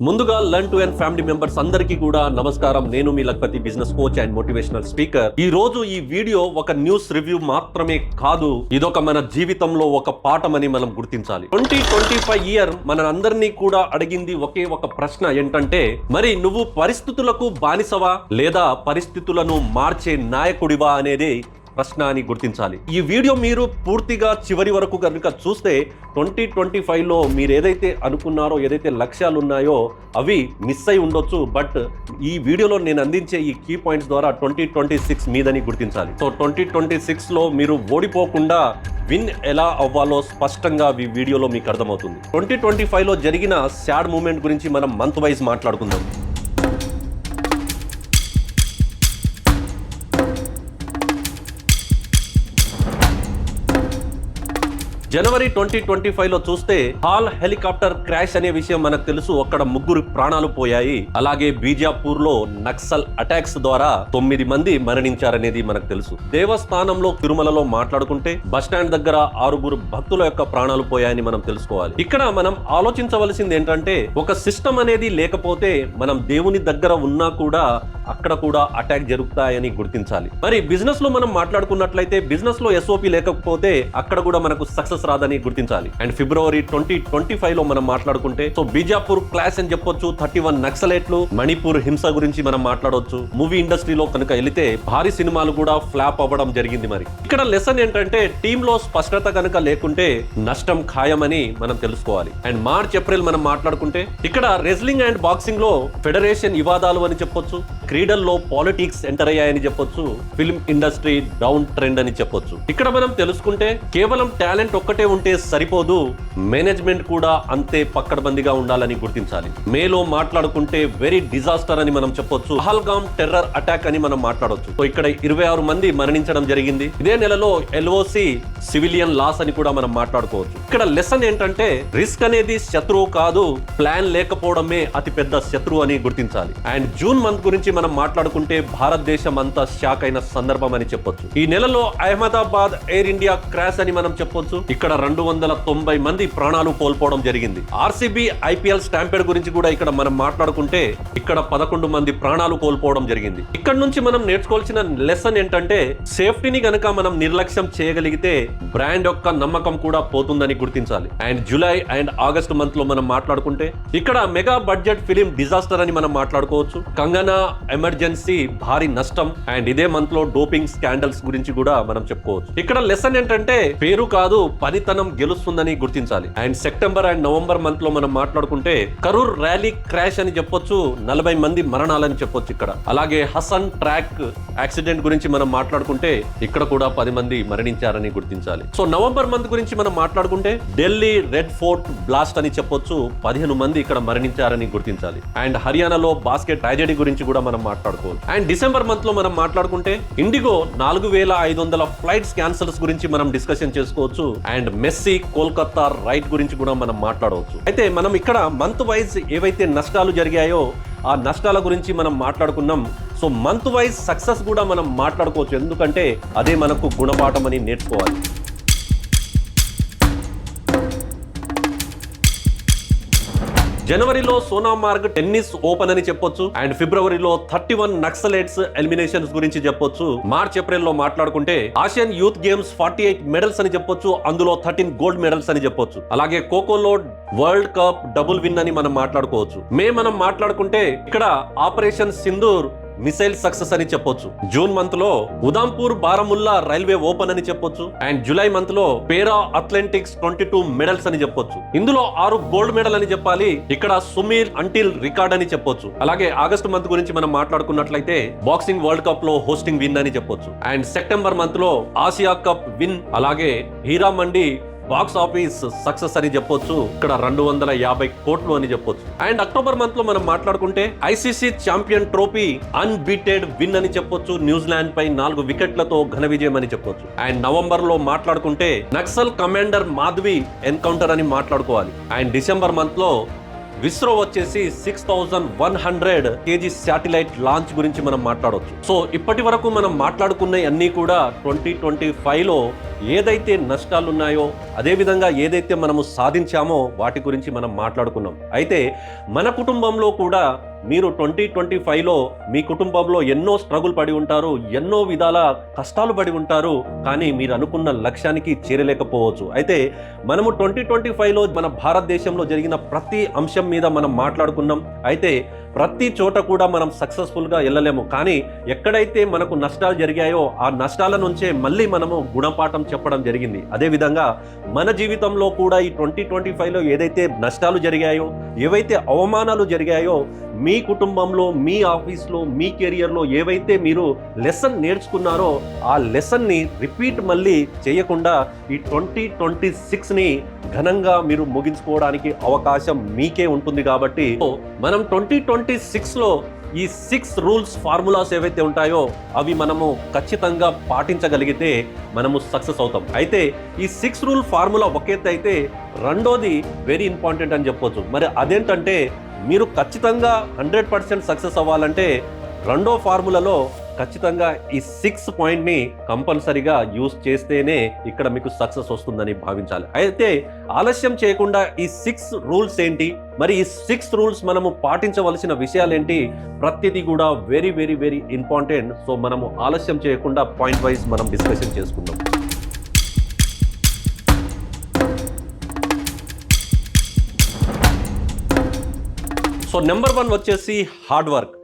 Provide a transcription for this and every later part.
ముందుగా learn to and family members అందరికీ కూడా నమస్కారం. నేను మీ Lakhpati business coach and motivational speaker ఈ రోజు ఈ వీడియో ఒక న్యూస్ రివ్యూ మాత్రమే కాదు ఇదొక మన జీవితంలో ఒక పాఠమని మనం గుర్తించాలి. ట్వంటీ ట్వంటీ ఫైవ్ ఇయర్ మన అందరినీ కూడా అడిగింది ఒకే ఒక ప్రశ్న ఏంటంటే మరి నువ్వు పరిస్థితులకు బానిసవా? లేదా పరిస్థితులను మార్చే నాయకుడివా? అనేది ప్రశ్న అని గుర్తించాలి. ఈ వీడియో మీరు పూర్తిగా చివరి వరకు కనుక చూస్తే ట్వంటీ ట్వంటీ ఫైవ్లో మీరు ఏదైతే అనుకున్నారో ఏదైతే లక్ష్యాలు ఉన్నాయో అవి మిస్ అయి ఉండొచ్చు. బట్ ఈ వీడియోలో నేను అందించే ఈ కీ పాయింట్స్ ద్వారా ట్వంటీ ట్వంటీ సిక్స్ మీదని గుర్తించాలి. సో ట్వంటీ ట్వంటీ సిక్స్లో మీరు ఓడిపోకుండా విన్ ఎలా అవ్వాలో స్పష్టంగా ఈ వీడియోలో మీకు అర్థమవుతుంది. ట్వంటీ ట్వంటీ ఫైవ్లో జరిగిన శాడ్ మూమెంట్ గురించి మనం మంత్ వైజ్ మాట్లాడుకుందాం. జనవరి ట్వంటీ ట్వంటీ ఫైవ్లో చూస్తే హాల్ హెలికాప్టర్ క్రాష్ అనే విషయం మనకు తెలుసు. అక్కడ ముగ్గురు ప్రాణాలు పోయాయి. అలాగే బీజాపూర్లో నక్సల్ అటాక్స్ ద్వారా తొమ్మిది మంది మరణించారనేది మనకు తెలుసు. దేవస్థానంలో తిరుమలలో మాట్లాడుకుంటే బస్టాండ్ దగ్గర ఆరుగురు భక్తుల యొక్క ప్రాణాలు పోయాయని మనం తెలుసుకోవాలి. ఇక్కడ మనం ఆలోచించవలసింది ఏంటంటే ఒక సిస్టమ్ అనేది లేకపోతే మనం దేవుని దగ్గర ఉన్నా కూడా అక్కడ కూడా అటాక్ జరుగుతాయని గుర్తించాలి. మరి బిజినెస్లో మనం మాట్లాడుకున్నట్లయితే బిజినెస్లో ఎస్ఓపి లేకపోతే అక్కడ కూడా మనకు సక్సెస్ రాదని గుర్తించాలి. అండ్ ఫిబ్రవరి ట్వంటీ ట్వంటీ ఫైవ్లో మనం మాట్లాడుకుంటే సో బీజాపూర్ క్లాస్ అని చెప్పొచ్చు థర్టీ వన్ నక్సలైట్లు మణిపూర్ హింస గురించి మనం మాట్లాడవచ్చు మూవీ ఇండస్ట్రీలో కనుక వెళితే భారీ సినిమాలు కూడా ఫ్లాప్ అవ్వడం జరిగింది మరి. ఇక్కడ లెసన్ ఏంటంటే టీమ్లో స్పష్టత కనుక లేకుంటే నష్టం ఖాయమని మనం తెలుసుకోవాలి. అండ్ మార్చ్ ఏప్రిల్ మనం మాట్లాడుకుంటే ఇక్కడ రెజ్లింగ్ అండ్ బాక్సింగ్లో ఫెడరేషన్ వివాదాలు అని చెప్పొచ్చు. క్రీడల్లో పాలిటిక్స్ ఎంటర్ అయ్యాయని చెప్పొచ్చు ఫిల్మ్ ఇండస్ట్రీ డౌన్ ట్రెండ్ అని చెప్పొచ్చు. ఇక్కడ మనం తెలుసుకుంటే కేవలం టాలెంట్ ఒక్కటే ఉంటే సరిపోదు మేనేజ్మెంట్ కూడా అంతే పక్కడబందిగా ఉండాలని గుర్తించాలి. మేలో మాట్లాడుకుంటే వెరీ డిజాస్టర్ అని మనం చెప్పొచ్చు పహల్గామ్ టెర్రర్ అటాక్ అని మనం మాట్లాడొచ్చు. సో ఇక్కడ ఇరవై ఆరు మంది మరణించడం జరిగింది. ఇదే నెలలో ఎల్ఓసి సివిలియన్ లాస్ అని కూడా మనం మాట్లాడుకోవచ్చు. ఇక్కడ లెసన్ ఏంటంటే రిస్క్ అనేది శత్రువు కాదు ప్లాన్ లేకపోవడమే అతిపెద్ద శత్రువు అని గుర్తించాలి. అండ్ జూన్ మంత్ గురించి మనం మాట్లాడుకుంటే భారతదేశం అంతా షాక్ అయిన సందర్భం అని చెప్పొచ్చు. ఈ నెలలో అహ్మదాబాద్ ఎయిర్ ఇండియా క్రాష్ అని మనం చెప్పొచ్చు. ఇక్కడ రెండు వందల తొంభై మంది ప్రాణాలు కోల్పోవడం జరిగింది. ఆర్సీబీ ఐపీఎల్ స్టాంపేడ్ గురించి కూడా ఇక్కడ మనం మాట్లాడుకుంటే ఇక్కడ పదకొండు మంది ప్రాణాలు కోల్పోవడం జరిగింది. ఇక్కడ నుంచి మనం నేర్చుకోవాల్సిన లెసన్ ఏంటంటే సేఫ్టీని గనక మనం నిర్లక్ష్యం చేయగలిగితే బ్రాండ్ యొక్క నమ్మకం కూడా పోతుందని గుర్తించాలి. అండ్ జూలై అండ్ ఆగస్ట్ మంత్లో మనం మాట్లాడుకుంటే ఇక్కడ మెగా బడ్జెట్ ఫిలిం డిజాస్టర్ అని మనం మాట్లాడుకోవచ్చు. కంగనా ఎమర్జెన్సీ భారీ నష్టం అండ్ ఇదే మంత్లో డోపింగ్ స్కాండల్స్ గురించి కూడా మనం చెప్పుకోవచ్చు. ఇక్కడ లెసన్ ఏంటంటే పేరు కాదు పనితనం గెలుస్తుందని గుర్తించాలి. అండ్ సెప్టెంబర్ అండ్ నవంబర్ మంత్లో మనం మాట్లాడుకుంటే కరూర్ ర్యాలీ క్రాష్ అని చెప్పొచ్చు నలభై మంది మరణాలని చెప్పొచ్చు ఇక్కడ. అలాగే హసన్ ట్రాక్ యాక్సిడెంట్ గురించి మనం మాట్లాడుకుంటే ఇక్కడ కూడా పది మంది మరణించారని గుర్తించాలి. సో నవంబర్ మంత్ గురించి మనం మాట్లాడుకుంటే ఢిల్లీ రెడ్ ఫోర్ట్ బ్లాస్ట్ అని చెప్పొచ్చు. పదిహేను మంది ఇక్కడ మరణించారని గుర్తించాలి. అండ్ హర్యానాలో బాస్కెట్ ట్రాజెడీ గురించి కూడా మనం మాట్లాడుకోవచ్చు అండ్ డిసెంబర్ మంత్లో మనం మాట్లాడుకుంటే ఇండిగో నాలుగు వేల ఐదు వందల ఫ్లైట్స్ క్యాన్సల్స్ గురించి మనం డిస్కషన్ చేసుకోవచ్చు. అండ్ మెస్సీ కోల్కతా రైట్ గురించి కూడా మనం మాట్లాడవచ్చు. అయితే మనం ఇక్కడ మంత్ వైజ్ ఏవైతే నష్టాలు జరిగాయో ఆ నష్టాల గురించి మనం మాట్లాడుకున్నాం. సో మంత్ వైజ్ సక్సెస్ కూడా మనం మాట్లాడుకోవచ్చు. ఎందుకంటే అదే మనకు గుణపాఠం అని నేర్చుకోవాలి. జనవరిలో సోనామార్గ్ టెన్నిస్ ఓపెన్ అని చెప్పొచ్చు. అండ్ ఫిబ్రవరిలో థర్టీ వన్ నక్సలైట్స్ ఎలిమినేషన్స్ గురించి చెప్పొచ్చు. మార్చ్ ఏప్రిల్లో మాట్లాడుకుంటే Asian youth games forty eight medals అని చెప్పొచ్చు. అందులో థర్టీన్ గోల్డ్ మెడల్స్ అని చెప్పొచ్చు. అలాగే ఖోఖోలో వరల్డ్ కప్ డబుల్ విన్ అని మనం మాట్లాడుకోవచ్చు. మే మనం మాట్లాడుకుంటే ఇక్కడ ఆపరేషన్ సింధూర్ మిసైల్ సక్సెస్ అని చెప్పొచ్చు. జూన్ మంత్లో ఉదాంపూర్ బారముల్లా రైల్వే ఓపెన్ అని చెప్పొచ్చు. అండ్ జూలై మంత్లో para athletics twenty two medals అని చెప్పొచ్చు. ఇందులో ఆరు గోల్డ్ మెడల్ అని చెప్పాలి. ఇక్కడ సుమీర్ అంటిల్ రికార్డ్ అని చెప్పొచ్చు. అలాగే ఆగస్ట్ మంత్ గురించి మనం మాట్లాడుకున్నట్లయితే బాక్సింగ్ వరల్డ్ కప్లో హోస్టింగ్ విన్ అని చెప్పొచ్చు. అండ్ సెప్టెంబర్ మంత్లో ఆసియా కప్ విన్. అలాగే Heera Mandi box office success అని చెప్పొచ్చు ఇక్కడ రెండు వందల యాభై కోట్లు అని చెప్పొచ్చు. అండ్ అక్టోబర్ మంత్లో మనం మాట్లాడుకుంటే ICC champion trophy unbeaten win అని చెప్పొచ్చు న్యూజిలాండ్ పై నాలుగు వికెట్లతో ఘన విజయం అని చెప్పొచ్చు. అండ్ నవంబర్లో మాట్లాడుకుంటే నక్సల్ కమాండర్ మాధవి ఎన్కౌంటర్ అని మాట్లాడుకోవాలి. అండ్ డిసెంబర్ మంత్లో విస్రో వచ్చేసి six thousand one hundred KG satellite launch గురించి మనం మాట్లాడవచ్చు సో ఇప్పటి వరకు మనం మాట్లాడుకున్న అన్ని కూడా ట్వంటీ ట్వంటీ ఫైవ్లో ఏదైతే నష్టాలు ఉన్నాయో అదేవిధంగా ఏదైతే మనము సాధించామో వాటి గురించి మనం మాట్లాడుకున్నాం. అయితే మన కుటుంబంలో కూడా మీరు ట్వంటీ ట్వంటీ ఫైవ్లో మీ కుటుంబంలో ఎన్నో స్ట్రగుల్ పడి ఉంటారు ఎన్నో విధాల కష్టాలు పడి ఉంటారు కానీ మీరు అనుకున్న లక్ష్యానికి చేరలేకపోవచ్చు. అయితే మనము ట్వంటీ ట్వంటీ ఫైవ్లో మన భారతదేశంలో జరిగిన ప్రతి అంశం మీద మనం మాట్లాడుకున్నాం. అయితే ప్రతి చోట కూడా మనం సక్సెస్ఫుల్గా వెళ్ళలేము. కానీ ఎక్కడైతే మనకు నష్టాలు జరిగాయో ఆ నష్టాల నుంచే మళ్ళీ మనము గుణపాఠం చెప్పడం జరిగింది. అదేవిధంగా మన జీవితంలో కూడా ఈ ట్వంటీ ట్వంటీ ఫైవ్లో ఏదైతే నష్టాలు జరిగాయో ఏవైతే అవమానాలు జరిగాయో మీ కుటుంబంలో మీ ఆఫీస్లో మీ కెరియర్లో ఏవైతే మీరు లెసన్ నేర్చుకున్నారో ఆ లెసన్ని రిపీట్ మళ్ళీ చేయకుండా ఈ ట్వంటీ ట్వంటీ సిక్స్ని ఘనంగా మీరు ముగించుకోవడానికి అవకాశం మీకే ఉంటుంది కాబట్టి మనం ట్వంటీ ట్వంటీ సిక్స్లో ఈ సిక్స్ రూల్స్ ఫార్ములాస్ ఏవైతే ఉంటాయో అవి మనము ఖచ్చితంగా పాటించగలిగితే మనము సక్సెస్ అవుతాం. అయితే ఈ సిక్స్ రూల్ ఫార్ములా ఒక అయితే రెండోది వెరీ ఇంపార్టెంట్ అని చెప్పొచ్చు. మరి అదేంటంటే మీరు ఖచ్చితంగా హండ్రెడ్ పర్సెంట్ సక్సెస్ అవ్వాలంటే రెండో ఫార్ములాలో ఖచ్చితంగా ఈ సిక్స్ పాయింట్ని కంపల్సరీగా యూస్ చేస్తేనే ఇక్కడ మీకు సక్సెస్ వస్తుందని భావించాలి. అయితే ఆలస్యం చేయకుండా ఈ సిక్స్ రూల్స్ ఏంటి? మరి ఈ సిక్స్ రూల్స్ మనము పాటించవలసిన విషయాలు ఏంటి ప్రతిదీ కూడా very very very important so మనము ఆలస్యం చేయకుండా పాయింట్ వైజ్ మనం డిస్కషన్ చేసుకుందాం. సో నెంబర్ వన్ వచ్చేసి హార్డ్ వర్క్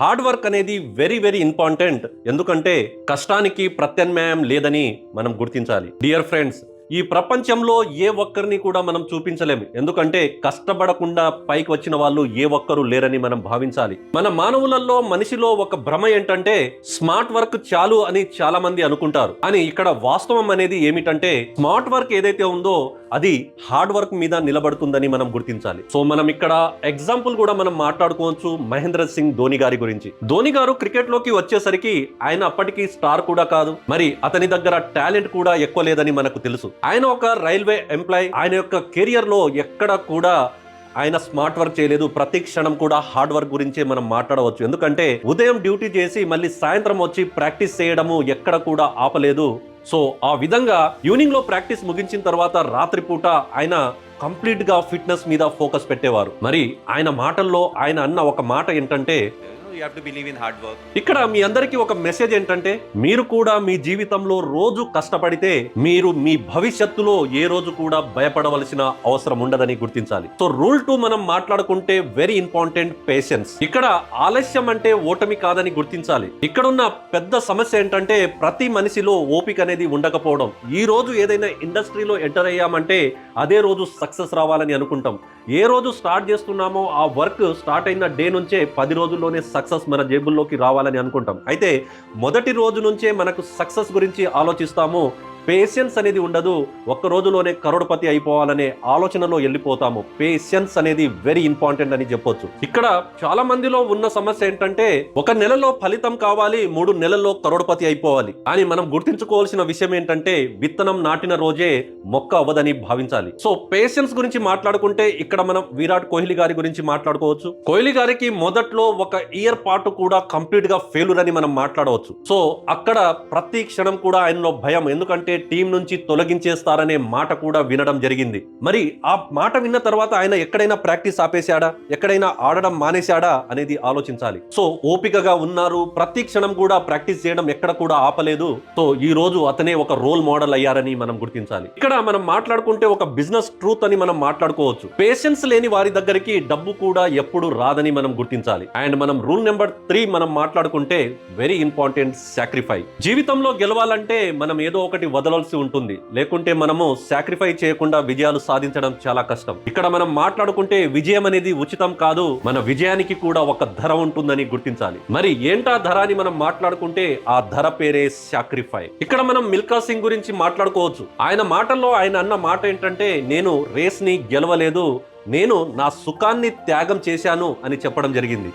హార్డ్ వర్క్ అనేది వెరీ వెరీ ఇంపార్టెంట్. ఎందుకంటే కష్టానికి ప్రత్యామ్నాయం లేదని మనం గుర్తించాలి. డియర్ ఫ్రెండ్స్ ఈ ప్రపంచంలో ఏ ఒక్కరిని కూడా మనం చూపించలేము. ఎందుకంటే కష్టపడకుండా పైకి వచ్చిన వాళ్ళు ఏ ఒక్కరు లేరని మనం భావించాలి. మన మానవులలో మనిషిలో ఒక భ్రమ ఏంటంటే స్మార్ట్ వర్క్ చాలు అని చాలా మంది అనుకుంటారు. అని ఇక్కడ వాస్తవం అనేది ఏమిటంటే స్మార్ట్ వర్క్ ఏదైతే ఉందో అది హార్డ్ వర్క్ మీద నిలబడుతుందని మనం గుర్తించాలి. సో మనం ఇక్కడ ఎగ్జాంపుల్ కూడా మనం మాట్లాడుకోవచ్చు మహేంద్ర సింగ్ ధోని గారి గురించి. ధోని గారు క్రికెట్లోకి వచ్చేసరికి ఆయన అప్పటికి స్టార్ కూడా కాదు. మరి అతని దగ్గర టాలెంట్ కూడా ఎక్కువ లేదని మనకు తెలుసు. ఆయన ఒక రైల్వే ఎంప్లాయ్ ఆయన యొక్క కెరియర్లో ఎక్కడ కూడా ఆయన స్మార్ట్ వర్క్ చేయలేదు. ప్రతి క్షణం కూడా హార్డ్ వర్క్ గురించే మనం మాట్లాడవచ్చు. ఎందుకంటే ఉదయం డ్యూటీ చేసి మళ్ళీ సాయంత్రం వచ్చి ప్రాక్టీస్ చేయడము ఎక్కడ కూడా ఆపలేదు. సో ఆ విధంగా ఈవినింగ్లో ప్రాక్టీస్ ముగించిన తర్వాత రాత్రిపూట ఆయన కంప్లీట్గా ఫిట్నెస్ మీద ఫోకస్ పెట్టేవారు. మరి ఆయన మాటల్లో ఆయన అన్న ఒక మాట ఏంటంటే You know, you ఇక్కడ మీ అందరికీ ఒక మెసేజ్ ఏంటంటే మీరు కూడా మీ జీవితంలో రోజు కష్టపడితే మీరు మీ భవిష్యత్తులో ఏ రోజు కూడా భయపడవలసిన అవసరం ఉండదని గుర్తించాలి. సో రూల్ టూ మనం మాట్లాడుకుంటే వెరీ ఇంపార్టెంట్ పేషెన్స్ ఇక్కడ ఆలస్యం అంటే ఓటమి కాదని గుర్తించాలి. ఇక్కడున్న పెద్ద సమస్య ఏంటంటే ప్రతి మనిషిలో ఓపిక అనేది ఉండకపోవడం. ఈ రోజు ఏదైనా ఇండస్ట్రీలో ఎంటర్ అయ్యామంటే అదే రోజు సక్సెస్ రావాలని అనుకుంటాం. ఏ రోజు స్టార్ట్ చేస్తున్నామో ఆ వర్క్ స్టార్ట్ అయిన డే నుంచే పది రోజుల్లోనే సక్సెస్ మన జేబుల్లోకి రావాలని అనుకుంటాం. అయితే మొదటి రోజు నుంచే మనకు సక్సెస్ గురించి ఆలోచిస్తాము. పేషెన్స్ అనేది ఉండదు. ఒక్క రోజులోనే కరోడపతి అయిపోవాలనే ఆలోచనలో వెళ్ళిపోతాము. పేషెన్స్ అనేది వెరీ ఇంపార్టెంట్ అని చెప్పొచ్చు. ఇక్కడ చాలా మందిలో ఉన్న సమస్య ఏంటంటే ఒక నెలలో ఫలితం కావాలి మూడు నెలల్లో కరోడపతి అయిపోవాలి. అని మనం గుర్తించుకోవాల్సిన విషయం ఏంటంటే విత్తనం నాటిన రోజే మొక్క అవ్వదని భావించాలి. సో పేషెన్స్ గురించి మాట్లాడుకుంటే ఇక్కడ మనం విరాట్ కోహ్లీ గారి గురించి మాట్లాడుకోవచ్చు. కోహ్లీ గారికి మొదట్లో ఒక ఇయర్ పాటు కూడా కంప్లీట్గా ఫెయిల్యూర్ అని మనం మాట్లాడవచ్చు. సో అక్కడ ప్రతి క్షణం కూడా ఆయనలో భయం. ఎందుకంటే టీం నుంచి తొలగించేస్తారనే మాట కూడా వినడం జరిగింది. మరి ఆ మాట విన్న తర్వాత ఆయన ఎక్కడైనా ప్రాక్టీస్ ఆపేశాడా? ఎక్కడైనా ఆడడం మానేశాడా? అనేది ఆలోచించాలి. సో ఓపికగా ఉన్నారు. ప్రతి క్షణం కూడా ప్రాక్టీస్ చేయడం ఎక్కడ కూడా ఆపలేదు. సో ఈ రోజు అతనే ఒక రోల్ మోడల్ అయ్యారని మనం గుర్తించాలి. ఇక్కడ మనం మాట్లాడుకుంటే ఒక బిజినెస్ ట్రూత్ అని మనం మాట్లాడుకోవచ్చు. పేషెన్స్ లేని వారి దగ్గరికి డబ్బు కూడా ఎప్పుడు రాదని మనం గుర్తించాలి. అండ్ మనం రూల్ నెంబర్ త్రీ మనం మాట్లాడుకుంటే వెరీ ఇంపార్టెంట్ సాక్రిఫై. జీవితంలో గెలవాలంటే మనం ఏదో ఒకటి వదలాల్సి ఉంటుంది లేకుంటే మనము సాక్రిఫై చేయకుండా విజయాలు సాధించడం చాలా కష్టం ఇక్కడ మనం మాట్లాడుకుంటే విజయం అనేది ఉచితం కాదు మన విజయానికి కూడా ఒక ధర ఉంటుందని గుర్తించాలి మరి ఏంటా ధర అని మనం మాట్లాడుకుంటే ఆ ధర పేరే సాక్రిఫై ఇక్కడ మనం మిల్కా సింగ్ గురించి మాట్లాడుకోవచ్చు ఆయన మాటల్లో ఆయన అన్న మాట ఏంటంటే నేను రేస్ ని గెలవలేదు నేను నా సుఖాన్ని త్యాగం చేశాను అని చెప్పడం జరిగింది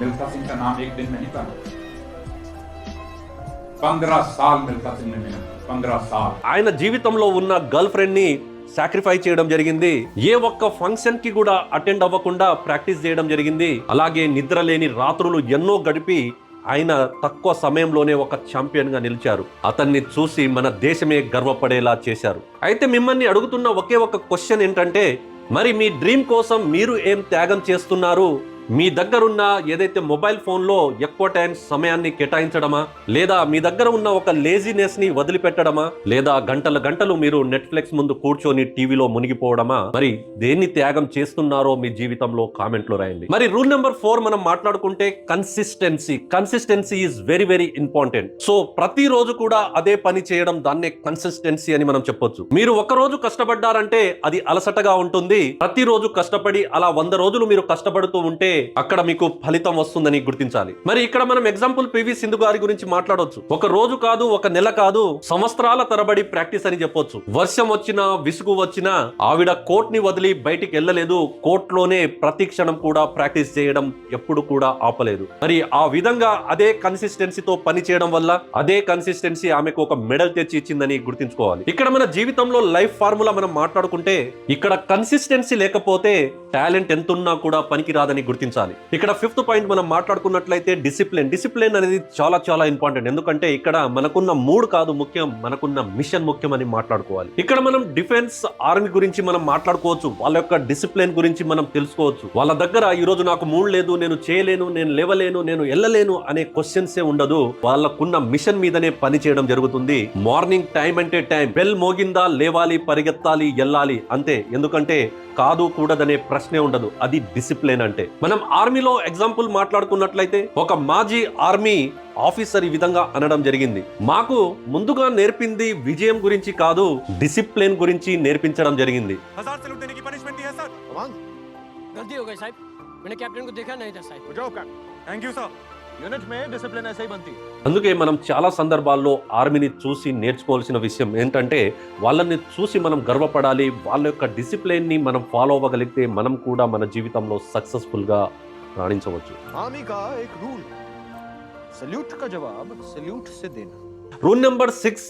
मिल्खा सिंह का नाम एक दिन में नहीं बना पंद्रह साल मिल्खा सिंह ने मेहनत पंद्रह साल ఆయన జీవితంలో ఉన్న గర్ల్ ఫ్రెండ్ని సాక్రిఫై చేయడం జరిగింది. ఏ ఒక్క ఫంక్షన్కి కూడా అటెండ్ అవ్వకుండా ప్రాక్టీస్ చేయడం జరిగింది. అలాగే నిద్ర లేని రాత్రులు ఎన్నో గడిపి ఆయన తక్కువ సమయంలోనే ఒక ఛాంపియన్గా నిలిచారు. అతన్ని చూసి మన దేశమే గర్వపడేలా చేశారు. అయితే మిమ్మల్ని అడుగుతున్న ఒకే ఒక క్వశ్చన్ ఏంటంటే మరి మీ డ్రీమ్ కోసం మీరు ఏం త్యాగం చేస్తున్నారు? మీ దగ్గరున్న ఏదైతే మొబైల్ ఫోన్లో ఎక్కువ టైం సమయాన్ని కేటాయించడమా? లేదా మీ దగ్గర ఉన్న ఒక లేజినెస్ని వదిలిపెట్టడమా? లేదా గంటల గంటలు మీరు నెట్ఫ్లిక్స్ ముందు కూర్చొని టీవీలో మునిగిపోవడమా? మరి దేన్ని త్యాగం చేస్తున్నారో మీ జీవితంలో కామెంట్లో రాయండి. మరి రూల్ నెంబర్ ఫోర్ మనం మాట్లాడుకుంటే consistency. Consistency is very very important. So ప్రతిరోజు కూడా అదే పని చేయడం దాన్నే కన్సిస్టెన్సీ అని మనం చెప్పొచ్చు. మీరు ఒక రోజు కష్టపడ్డారంటే అది అలసటగా ఉంటుంది. ప్రతిరోజు కష్టపడి అలా వంద రోజులు మీరు కష్టపడుతూ ఉంటే అక్కడ మీకు ఫలితం వస్తుందని గుర్తించాలి. మరి ఇక్కడ మనం ఎగ్జాంపుల్ పివి సింధు గారి గురించి మాట్లాడొచ్చు. ఒక రోజు కాదు ఒక నెల కాదు సంవత్సరాల తరబడి ప్రాక్టీస్ అని చెప్పొచ్చు. వర్షం వచ్చినా విసుగు వచ్చినా ఆవిడ కోర్ట్ని వదిలి బయటికి వెళ్ళలేదు. కోర్ట్లోనే ప్రతి క్షణం కూడా ప్రాక్టీస్ చేయడం ఎప్పుడు కూడా ఆపలేదు. మరి ఆ విధంగా అదే కన్సిస్టెన్సీతో పని చేయడం వల్ల అదే కన్సిస్టెన్సీ ఆమెకు ఒక మెడల్ తెచ్చి ఇచ్చిందని గుర్తించుకోవాలి. ఇక్కడ మన జీవితంలో లైఫ్ ఫార్ములా మనం మాట్లాడుకుంటే ఇక్కడ కన్సిస్టెన్సీ లేకపోతే టాలెంట్ ఎంతున్నా కూడా పనికి రాదని గుర్తించాలి ఇక్కడ ఫిఫ్త్ పాయింట్ మనం మాట్లాడుకున్నట్లయితే డిసిప్లిన్. డిసిప్లిన్ అనేది చాలా చాలా ఇంపార్టెంట్. ఎందుకంటే ఇక్కడ మనకున్న మూడ్ కాదు ముఖ్యం మనకున్న మిషన్ ముఖ్యం అని మాట్లాడుకోవాలి. ఇక్కడ మనం డిఫెన్స్ ఆర్మీ గురించి మనం మాట్లాడుకోవచ్చు. వాళ్ళ యొక్క డిసిప్లిన్ గురించి మనం తెలుసుకోవచ్చు. వాళ్ళ దగ్గర ఈ రోజు నాకు మూడ్ లేదు నేను చేయలేను నేను లేవలేను నేను వెళ్ళలేను అనే క్వశ్చన్సే ఉండదు. వాళ్ళకున్న మిషన్ మీదనే పని చేయడం జరుగుతుంది. మార్నింగ్ టైం అంటే టైం బెల్ మోగిందా లేవాలి పరిగెత్తాలి వెళ్ళాలి అంతే. ఎందుకంటే కాదు కూడదనే ప్రశ్నే ఉండదు. అది డిసిప్లిన్ అంటే. మనం మనం ఆర్మీలో ఎగ్జాంపుల్ మాట్లాడుకున్నట్లయితే ఒక మాజీ ఆర్మీ ఆఫీసర్ ఈ విధంగా అనడం జరిగింది. మాకు ముందుగా నేర్పింది విజయం గురించి కాదు డిసిప్లిన్ గురించి నేర్పించడం జరిగింది. Thank you sir? అందుకే మనం చాలా సందర్భాల్లో ఆర్మీని చూసి నేర్చుకోవాల్సిన విషయం ఏంటంటే వాళ్ళని చూసి మనం గర్వపడాలి వాళ్ళ యొక్క డిసిప్లిన్ని మనం ఫాలో అవ్వగలిగితే మనం కూడా మన జీవితంలో సక్సెస్ఫుల్గా రాణించవచ్చు. Rule. Number six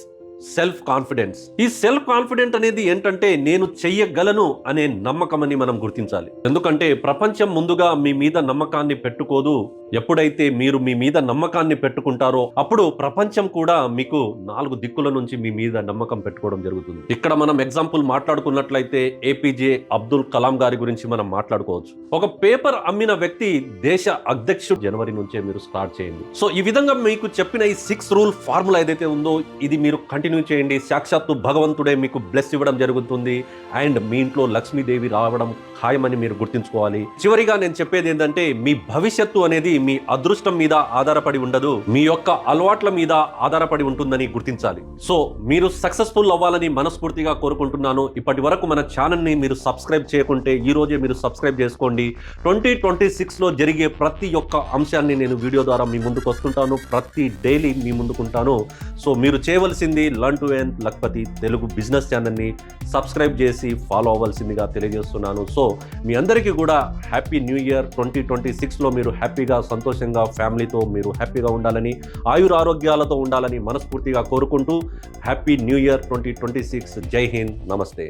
self confidence ఈ సెల్ఫ్ కాన్ఫిడెంట్ అనేది ఏంటంటే నేను చెయ్యగలను అనే నమ్మకం అని మనం గుర్తించాలి. ఎందుకంటే ప్రపంచం ముందుగా మీ మీద నమ్మకాన్ని పెట్టుకోదు ఎప్పుడైతే మీరు మీ మీద నమ్మకాన్ని పెట్టుకుంటారో అప్పుడు ప్రపంచం కూడా మీకు నాలుగు దిక్కుల నుంచి మీ మీద నమ్మకం పెట్టుకోవడం జరుగుతుంది. ఇక్కడ మనం ఎగ్జాంపుల్ మాట్లాడుకున్నట్లయితే ఏపీజే అబ్దుల్ కలాం గారి గురించి మనం మాట్లాడుకోవచ్చు. ఒక పేపర్ అమ్మిన వ్యక్తి దేశ అధ్యక్షుడు జనవరి నుంచే మీరు స్టార్ట్ చేయండి. సో ఈ విధంగా మీకు చెప్పిన ఈ సిక్స్ రూల్ ఫార్ములా ఏదైతే ఉందో ఇది మీరు కంటిన్యూ చేయండి. సాక్షాత్తు భగవంతుడే మీకు బ్లెస్ ఇవ్వడం జరుగుతుంది. అండ్ మీ ఇంట్లో లక్ష్మీదేవి రావడం ఖాయమని మీరు గుర్తుంచుకోవాలి. చివరిగా నేను చెప్పేది ఏంటంటే మీ భవిష్యత్తు అనేది మీ అదృష్టం మీద ఆధారపడి ఉండదు మీ యొక్క అలవాట్ల మీద ఆధారపడి ఉంటుందని గుర్తించాలి. సో మీరు సక్సెస్ఫుల్ అవ్వాలని మనస్ఫూర్తిగా కోరుకుంటున్నాను. ఇప్పటి వరకు మన ఛానల్ని మీరు సబ్స్క్రైబ్ చేయకుంటే ఈ రోజే మీరు సబ్స్క్రైబ్ చేసుకోండి. ట్వంటీ ట్వంటీ సిక్స్లో జరిగే ప్రతి ఒక్క అంశాన్ని నేను వీడియో ద్వారా మీ ముందుకు వస్తుంటాను. ప్రతి డైలీ మీ ముందుకుంటాను సో మీరు చేయవలసింది learn to earn Lakhpati Telugu business ఛానల్ని సబ్స్క్రైబ్ చేసి ఫాలో అవ్వాల్సిందిగా తెలియజేస్తున్నాను. సో మీ అందరికీ కూడా happy new year twenty twenty సిక్స్లో మీరు హ్యాపీగా సంతోషంగా ఫ్యామిలీతో మీరు హ్యాపీగా ఉండాలని ఆయుర ఆరోగ్యాలతో ఉండాలని మనస్ఫూర్తిగా కోరుకుంటూ happy new year twenty twenty six. జై హింద్. నమస్తే.